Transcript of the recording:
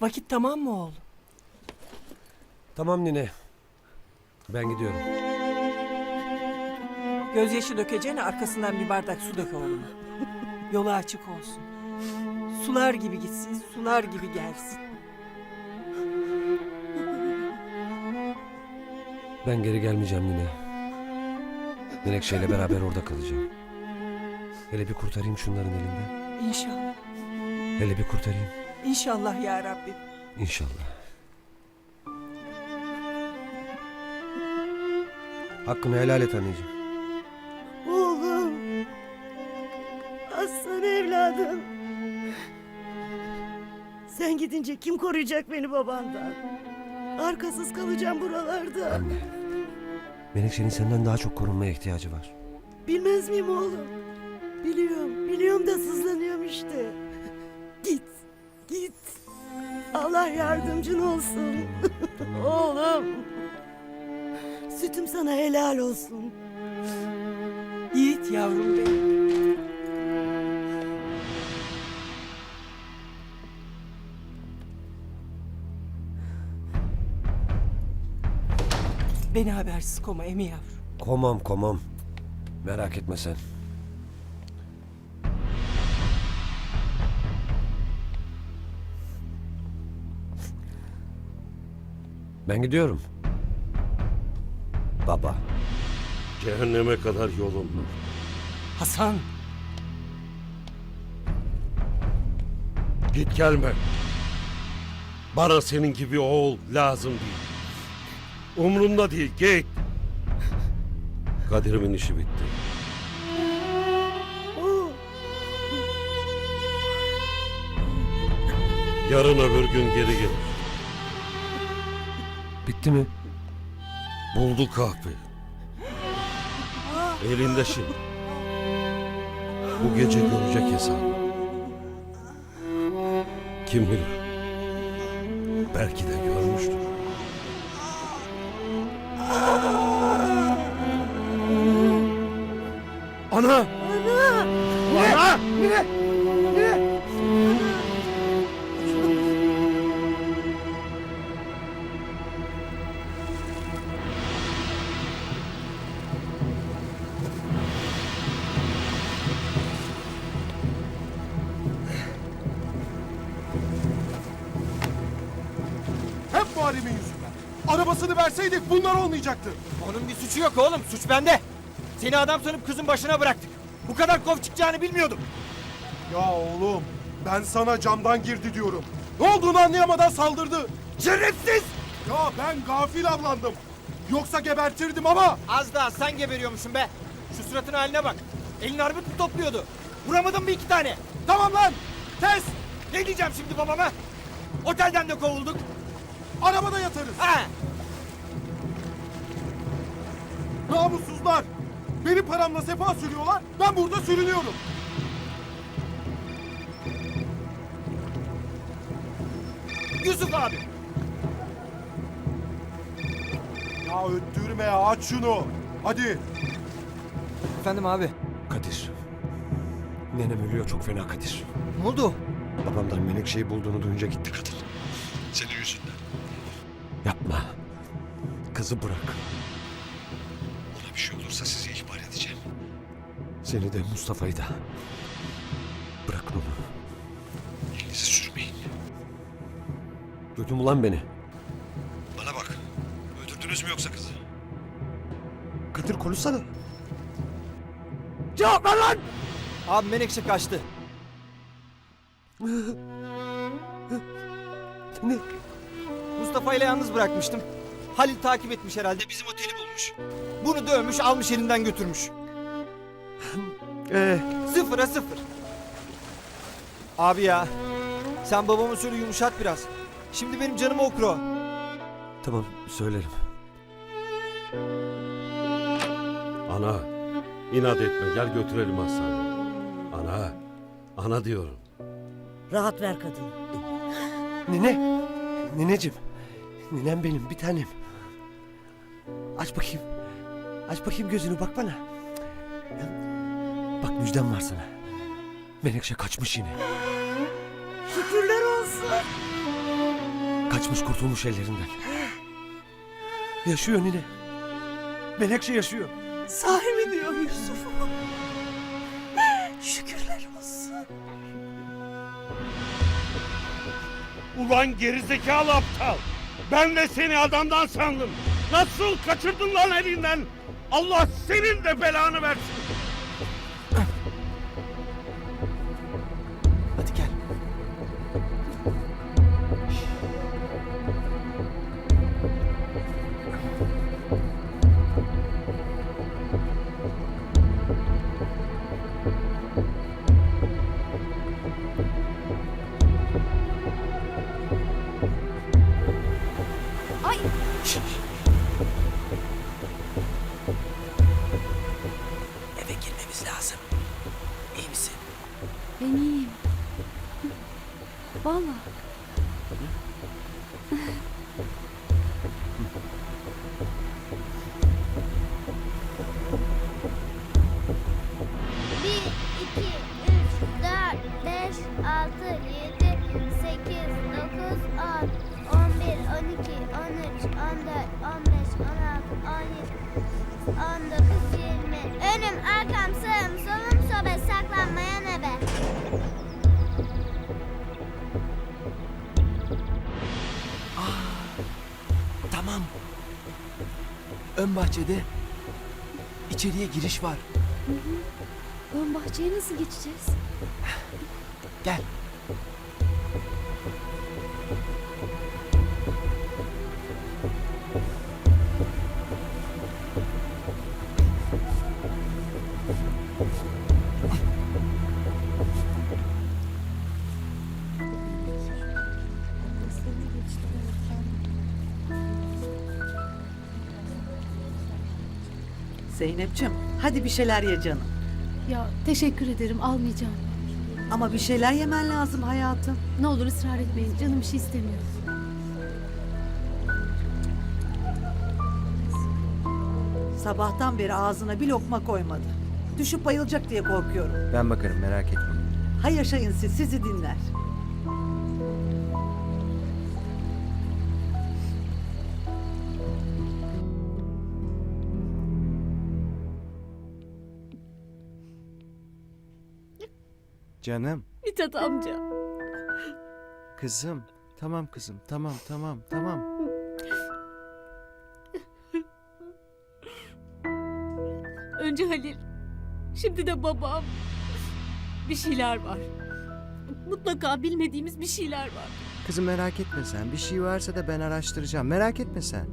Vakit tamam mı oğlum? Tamam nine. Ben gidiyorum. Gözyaşı dökeceğine arkasından bir bardak su dök oğluma. Yolu açık olsun. Sular gibi gitsin, sular gibi gelsin. Ben geri gelmeyeceğim nine. Menekşe'yle beraber orada kalacağım. Hele bir kurtarayım şunların elinden. İnşallah. Hele bir kurtarayım. İnşallah ya Rabbim. İnşallah. Hakkını helal et anneciğim. Oğlum. Aslan evladım. Sen gidince kim koruyacak beni babandan? Arkasız kalacağım buralarda. Anne. Menekşe'nin senden daha çok korunmaya ihtiyacı var. Bilmez miyim oğlum? Biliyorum, biliyorum da sızlanıyorum işte. Git, git. Allah yardımcın olsun. oğlum. Sütüm sana helal olsun. Yiğit yavrum benim. Beni habersiz koma Emi yavrum. Komam komam. Merak etme sen. Ben gidiyorum. Baba. Cehenneme kadar yolum var. Hasan. Git gelme. Bana senin gibi oğul lazım değil. Umrumda değil git. Kadir'imin işi bitti. Yarın öbür gün geri gelir. Bitti mi? Buldu kahve. Elinde şimdi. Bu gece görecek hesabı. Kim bilir? Belki de görmüştür. Muharrem'in yüzünden. Arabasını verseydik bunlar olmayacaktı. Onun bir suçu yok oğlum. Suç bende. Seni adam sanıp kızın başına bıraktık. Bu kadar kov çıkacağını bilmiyordum. Ya oğlum ben sana camdan girdi diyorum. Ne olduğunu anlayamadan saldırdı. Şerefsiz! Ya ben gafil avlandım. Yoksa gebertirdim ama Az daha sen geberiyormuşsun be. Şu suratın haline bak. Elin armut mu topluyordu? Vuramadın mı iki tane? tamam lan. Tez. Ne diyeceğim şimdi babama? Otelden de kovulduk. Arabada yatarız. Ha! Namussuzlar. Benim paramla sefa sürüyorlar. Ben burada sürünüyorum. Yusuf abi. Ya öttürme ya aç şunu. Hadi. Efendim abi. Kadir. Nenem ölüyor çok fena Kadir. Ne oldu? Babamdan Menekşe'yi bulduğunu duyunca gitti kadın. Senin yüzünden. Yapma. Kızı bırak. Ona bir şey olursa sizi ihbar edeceğim. Seni de Mustafa'yı da. Bırakın onu. Elinizi sürmeyin. Duydun mu lan beni? Bana bak. Öldürdünüz mü yoksa kızı? Kadir konuşsana. Cevap ver lan! Abi Menekşe kaçtı. Ne? Mustafa ile yalnız bırakmıştım. Halil takip etmiş herhalde. Bizim oteli bulmuş. Bunu dövmüş, almış elinden götürmüş. Ee, Sıfıra sıfır. Abi ya. Sen babamı söyle yumuşat biraz. Şimdi benim canımı okur o. tamam söylerim. Ana! inat etme gel götürelim hastaneye. Ana! Ana diyorum. Rahat ver kadın. Nene. Nineciğim. Ninem benim bir tanem. Aç bakayım. Aç bakayım gözünü bak bana. Bak müjdem var sana. Menekşe kaçmış yine. Şükürler olsun. Kaçmış kurtulmuş ellerinden. Yaşıyor nine. Menekşe yaşıyor. Sahi mi diyor Yusuf'um? Şükürler olsun. Ulan gerizekalı aptal. Ben de seni adamdan sandım. Nasıl kaçırdın lan elinden? Allah senin de belanı versin. Bir, iki, üç, dört, beş, altı, yedi, sekiz, dokuz, on, on bir, on iki, on üç, on dört, on beş, on altı, on yedi, on dokuz, yirmi. Önüm, arkam, sağım, Ön bahçede içeriye giriş var. Ön bahçeye nasıl geçeceğiz? Gel. Zeynep'ciğim hadi bir şeyler ye canım. Ya teşekkür ederim almayacağım. Ama bir şeyler yemen lazım hayatım. Ne olur ısrar etmeyin canım bir şey istemiyor. Sabahtan beri ağzına bir lokma koymadı. Düşüp bayılacak diye korkuyorum. Ben bakarım merak etme. Hay yaşayın siz sizi dinler. Canım, Mithat amca. kızım. Tamam kızım, tamam tamam tamam. Önce Halil. Şimdi de babam. Bir şeyler var. Mutlaka bilmediğimiz bir şeyler var. Kızım merak etme sen. Bir şey varsa da ben araştıracağım. Merak etme sen.